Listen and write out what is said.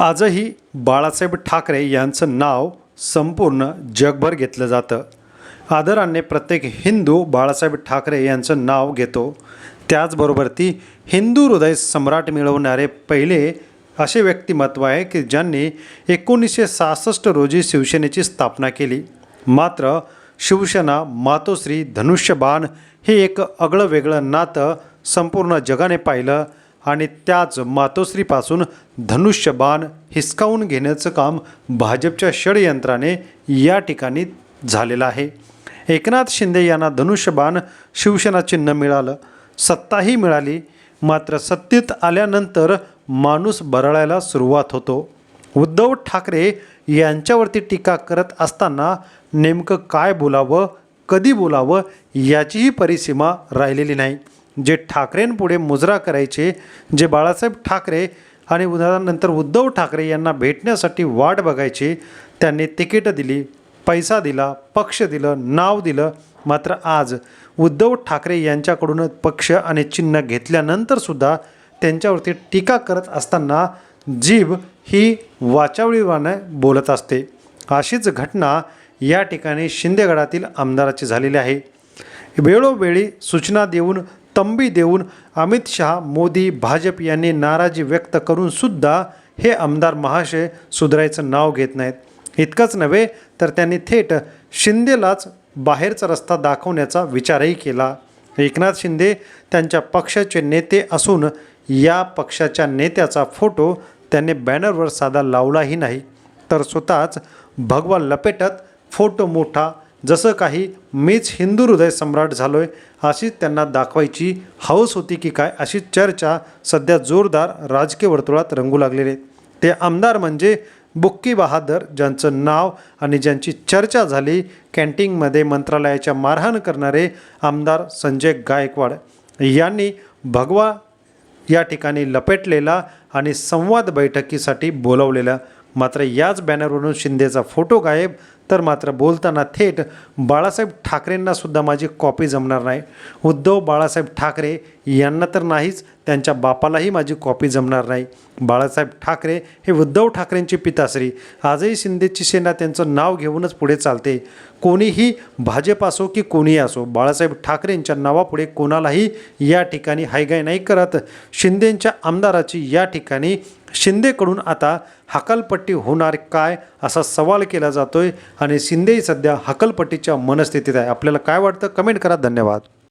आजही बाळासाहेब ठाकरे यांचं नाव संपूर्ण जगभर घेतलं जातं. आदराने प्रत्येक हिंदू बाळासाहेब ठाकरे यांचं नाव घेतो. त्याचबरोबर ती हिंदू हृदय सम्राट मिळवणारे पहिले असे व्यक्तिमत्व आहे की ज्यांनी एकोणीसशे सहासष्ट रोजी शिवसेनेची स्थापना केली. मात्र शिवसेना मातोश्री धनुष्यबाण हे एक आगळं वेगळं नातं संपूर्ण जगाने पाहिलं. आणि त्याच मातोश्रीपासून धनुष्यबाण हिसकावून घेण्याचं काम भाजपच्या षडयंत्राने या ठिकाणी झालेलं आहे. एकनाथ शिंदे यांना धनुष्यबाण शिवसेना चिन्ह मिळालं. सत्ताही मिळाली. मात्र सत्तेत आल्यानंतर माणूस बरळायला सुरुवात होतो. उद्धव ठाकरे यांच्यावरती टीका करत असताना नेमकं काय बोलावं कधी बोलावं याचीही परिसीमा राहिलेली नाही. जे ठाकरेंपुढे मुजरा करायचे जे बाळासाहेब ठाकरे आणि उदाहरणानंतर उद्धव ठाकरे यांना भेटण्यासाठी वाट बघायची त्यांनी तिकीट दिली पैसा दिला पक्ष दिलं नाव दिलं. मात्र आज उद्धव ठाकरे यांच्याकडून पक्ष आणि चिन्ह घेतल्यानंतरसुद्धा त्यांच्यावरती टीका करत असताना जीभ ही वाचावळीवाने बोलत असते. अशीच घटना या ठिकाणी शिंदेगडातील आमदाराची झालेली आहे. वेळोवेळी सूचना देऊन तंबी देऊन अमित शहा मोदी भाजप यांनी नाराजी व्यक्त करून सुद्धा हे आमदार महाशय सुधारायचं नाव घेत नाहीत. इतकंच नव्हे तर त्यांनी थेट शिंदेलाच बाहेरचा रस्ता दाखवण्याचा विचारही केला. एकनाथ शिंदे त्यांच्या पक्षाचे नेते असून या पक्षाच्या नेत्याचा फोटो त्यांनी बॅनरवर साधा लावलाही नाही. तर स्वतःच भगवा लपेटत फोटो मोठा जसं काही मीच हिंदू हृदय सम्राट आहे अशीच त्यांना दाखवायची हौस होती की काय अशी चर्चा सध्या जोरदार राजकीय वर्तुळात रंगू लागलेले ते आमदार म्हणजे बुक्की बहादर ज्यांचं नाव आणि ज्यांची चर्चा झाली कॅन्टीनमध्ये मंत्रालयाच्या मारहाण करणारे आमदार संजय गायकवाड. यांनी भगवा या ठिकाणी लपेटलेला आणि संवाद बैठकीसाठी बोलवलेला. मात्र याच बॅनरवरून शिंदेचा फोटो गायब. तर मात्र बोलताना थेट बाळासाहेब ठाकरेंना सुद्धा माझी कॉपी जमणार नाही. उद्धव बाळासाहेब ठाकरे यांना तर नाहीच त्यांच्या बापालाही माझी कॉपी जमणार नाही. बाळासाहेब ठाकरे हे उद्धव ठाकरेंची पिताश्री. आजही शिंदेची सेना त्यांचं नाव घेऊनच पुढे चालते. कोणीही भाजप असो की कोणीही असो बाळासाहेब ठाकरेंच्या नावापुढे कोणालाही या ठिकाणी हायगाय नाही करत. शिंदेंच्या आमदाराची या ठिकाणी शिंदेकडून आता हकालपट्टी होणार काय असा सवाल केला जातोय आणि शिंदेही सध्या हकालपट्टीच्या मनस्थितीत आहे. आपल्याला काय वाटतं? कमेंट करा. धन्यवाद.